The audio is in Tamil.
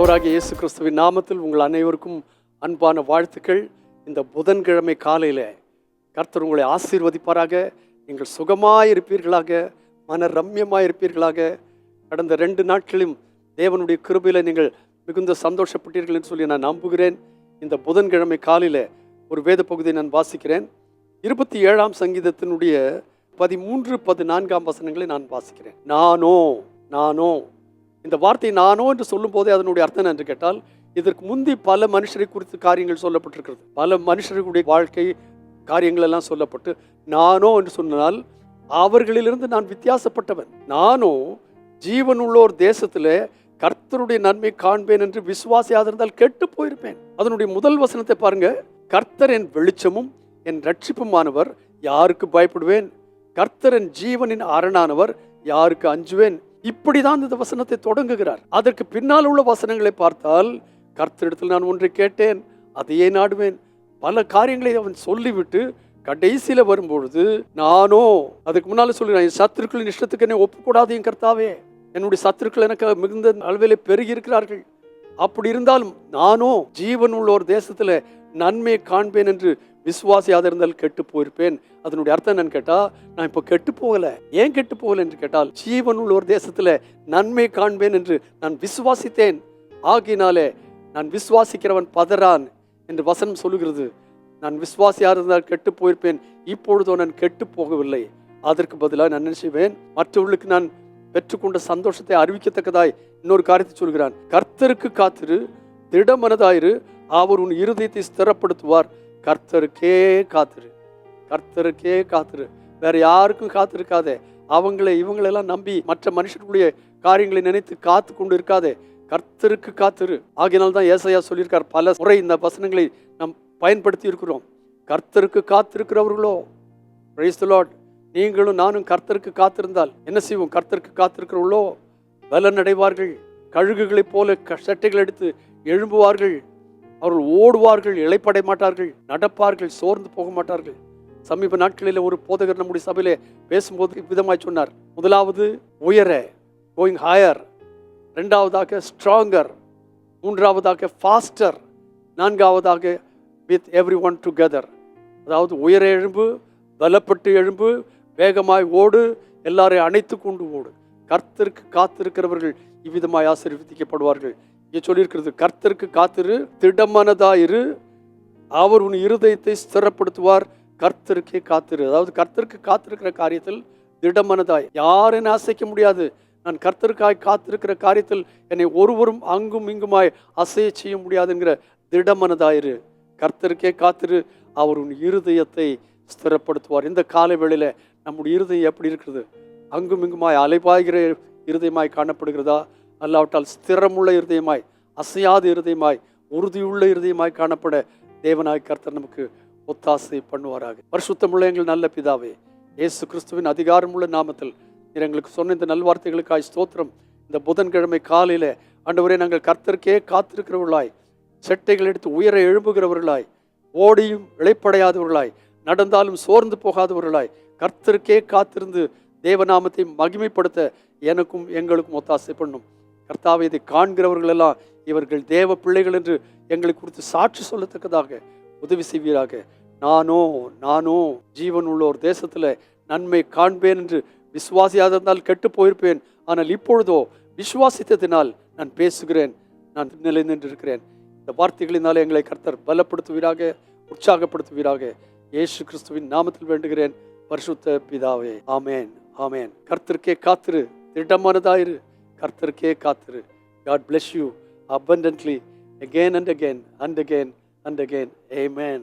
ஆண்டவராகிய இயேசு கிறிஸ்துவின் நாமத்தில் உங்கள் அனைவருக்கும் அன்பான வாழ்த்துக்கள். இந்த புதன்கிழமை காலையில் கர்த்தர் உங்களை ஆசீர்வதிப்பாராக. நீங்கள் சுகமாக இருப்பீர்களாக மன ரம்யமாய் இருப்பீர்களாக கடந்த ரெண்டு நாட்களிலும் தேவனுடைய கிருபையில் நீங்கள் மிகுந்த சந்தோஷப்பட்டீர்கள் என்று சொல்லி நான் நம்புகிறேன். இந்த புதன்கிழமை காலையில் ஒரு வேத பகுதியை நான் வாசிக்கிறேன். இருபத்தி ஏழாம் சங்கீதத்தினுடைய பதிமூன்று பதினான்காம் வசனங்களை நான் வாசிக்கிறேன். நானோ நானோ. இந்த வார்த்தை நானோ என்று சொல்லும் போதே அதனுடைய அர்த்தம் என்று கேட்டால் இதற்கு முந்தி பல மனுஷரை குறித்து காரியங்கள் சொல்லப்பட்டிருக்கிறது. பல மனுஷர்களுடைய வாழ்க்கை காரியங்கள் எல்லாம் சொல்லப்பட்டு நானோ என்று சொன்னால் அவர்களிலிருந்து நான் வித்தியாசப்பட்டவன். நானோ ஜீவனுள்ளோர் தேசத்தில் கர்த்தருடைய நன்மை காண்பேன் என்று விசுவாசியாதிருந்தால் கெட்டு போயிருப்பேன். அதனுடைய முதல் வசனத்தை பாருங்க. கர்த்தர் என் வெளிச்சமும் என் ரட்சிப்புமானவர் யாருக்கு பயப்படுவேன்? கர்த்தர் என் ஜீவனின் அரணானவர் யாருக்கு அஞ்சுவேன்? இப்படிதான் இந்த வசனத்தை தொடங்குகிறார். அதற்கு பின்னால் உள்ள வசனங்களை பார்த்தால் கர்த்தரிடத்தில் நான் ஒன்றை கேட்டேன் அதையே நாடுவேன். பல காரியங்களை அவன் சொல்லிவிட்டு கடைசியில் வரும்பொழுது நானோ அதுக்கு முன்னால் சொல்லுறேன் என் சத்துருக்களின் இஷ்டத்துக்கு என்னை ஒப்புக்கூடாது என் கர்த்தாவே. என்னுடைய சத்துருக்கள் எனக்கு மிகுந்த அளவிலே பெருகி இருக்கிறார்கள். அப்படி இருந்தாலும் நானோ ஜீவன் உள்ள ஒரு தேசத்தில் நன்மையை காண்பேன் என்று விசுவாசியாக இருந்தால் கெட்டு போயிருப்பேன் அதனுடைய அர்த்தம் என்னன்னு கேட்டால் நான் இப்போ கெட்டு போகலை ஏன் கெட்டு போகலை என்று கேட்டால் ஜீவன் உள்ள ஒரு தேசத்தில் நன்மை காண்பேன் என்று நான் விசுவாசித்தேன். ஆகினாலே நான் விசுவாசிக்கிறவன் பதறான் என்று வசனம் சொல்லுகிறது. நான் விசுவாசியாக இருந்தால் கெட்டு போயிருப்பேன் இப்பொழுதோ நான் கெட்டு போகவில்லை அதற்கு பதிலாக நான் நினைச்சுவேன் மற்றவர்களுக்கு நான் பெற்றுக்கொண்ட சந்தோஷத்தை அறிவிக்கத்தக்கதாய் இன்னொரு காரியத்தை சொல்கிறான். கர்த்தருக்கு காத்திரு திடமனதாயிரு அவர் உன் இருதயத்தை ஸ்திரப்படுத்துவார். கர்த்தருக்கே காத்திரு. கர்த்தருக்கே காத்திரு. வேற யாருக்கும் காத்திருக்காதே. அவங்களை இவங்களெல்லாம் நம்பி மற்ற மனுஷர்களுடைய காரியங்களை நினைத்து காத்து கொண்டு இருக்காதே கர்த்தருக்கு காத்திரு. ஆகினால் தான் ஏசையா சொல்லியிருக்கார் பல முறை இந்த வசனங்களை நாம் பயன்படுத்தி இருக்கிறோம் கர்த்தருக்கு காத்திருக்கிறவர்களோ பிரைஸ் நீங்களும் நானும் கர்த்தருக்கு காத்திருந்தால் என்ன செய்வோம்? கர்த்தருக்கு காத்திருக்கிறவர்களோ பலனடைவார்கள். கழுகுகளைப் போல க- சட்டைகள் எடுத்து எழும்புவார்கள். அவர்கள் ஓடுவார்கள் இளைப்படை மாட்டார்கள் நடப்பார்கள் சோர்ந்து போக மாட்டார்கள். சமீப நாட்களில் ஒரு போதகர் நம்முடைய சபையிலே பேசும்போது இவ்விதமாய் சொன்னார். முதலாவது உயர கோயிங் ஹாயர் ரெண்டாவதாக ஸ்ட்ராங்கர் மூன்றாவதாக ஃபாஸ்டர் நான்காவதாக வித் எவ்ரி ஒன் டுகெதர் அதாவது உயர எழும்பு பலப்பட்டு எழும்பு வேகமாய் ஓடு எல்லாரையும் அணைத்து கொண்டு ஓடு. கர்த்தருக்கு காத்திருக்கிறவர்கள் இவ்விதமாய் ஆசீர்வதிக்கப்படுவார்கள். இங்கே சொல்லியிருக்கிறது கர்த்தருக்கு காத்திரு திடமனதாயிரு. அவர் உன் இருதயத்தை ஸ்திரப்படுத்துவார். கர்த்தருக்கே காத்திரு. அதாவது கர்த்தருக்கு காத்திருக்கிற காரியத்தில் திடமனதாய். யாரும் அசைக்க முடியாது. நான் கர்த்தருக்காய் காத்திருக்கிற காரியத்தில் என்னை ஒருவரும் அங்கும் இங்குமாய் அசைய செய்ய முடியாதுங்கிற திடமனதாயிரு. கர்த்தருக்கே காத்திரு. அவர் உன் இருதயத்தை ஸ்திரப்படுத்துவார். இந்த காலை வேளையில் நம்முடைய இருதயம் எப்படி இருக்கிறது? அங்கும் இங்குமாய் அலைபாய்கிற இருதயமாய் காணப்படுகிறதா? அல்லாவிட்டால் ஸ்திரமுள்ள இருதயமாய் அசையாத இருதயமாய் உறுதியுள்ள இருதயமாய் காணப்பட தேவனாய் கர்த்தர் நமக்கு ஒத்தாசை பண்ணுவாராக. பரிசுத்தமுள்ள எங்கள் நல்ல பிதாவே இயேசு கிறிஸ்துவின் அதிகாரமுள்ள நாமத்தில் நீர் எங்களுக்கு சொன்ன இந்த நல்வார்த்தைகளுக்காய் ஸ்தோத்திரம். இந்த புதன்கிழமை காலையில் ஆண்டவரே நாங்கள் கர்த்தருக்கே காத்திருக்கிறவர்களாய் செட்டைகள் எடுத்து உயர எழும்புகிறவர்களாய் ஓடியும் இழைப்படையாதவர்களாய் நடந்தாலும் சோர்ந்து போகாதவர்களாய் கர்த்தருக்கே காத்திருந்து தேவநாமத்தை மகிமைப்படுத்த எனக்கும் எங்களுக்கும் ஒத்தாசை பண்ணும். கர்த்தாவை இதை காண்கிறவர்கள் எல்லாம் இவர்கள் தேவ பிள்ளைகள் என்று எங்களை குறித்து சாட்சி சொல்லத்தக்கதாக உதவி செய்வீராக. நானோ நானோ ஜீவன் உள்ள ஒரு நன்மை காண்பேன் என்று விசுவாசியாக இருந்தால் கெட்டு போயிருப்பேன். ஆனால் இப்பொழுதோ விசுவாசித்ததினால் நான் பேசுகிறேன் நான் நிலை நின்றிருக்கிறேன். இந்த வார்த்தைகளினால் எங்களை கர்த்தர் பலப்படுத்துவீராக உற்சாகப்படுத்துவீராக. இயேசு கிறிஸ்துவின் நாமத்தில் வேண்டுகிறேன். பரிசுத்த பிதாவே ஆமேன் ஆமேன். கர்த்தருக்கே காத்திரு திடமானதாயிரு. கர்த்தருக்கே காத்திரு God bless you abundantly again and again and again and again amen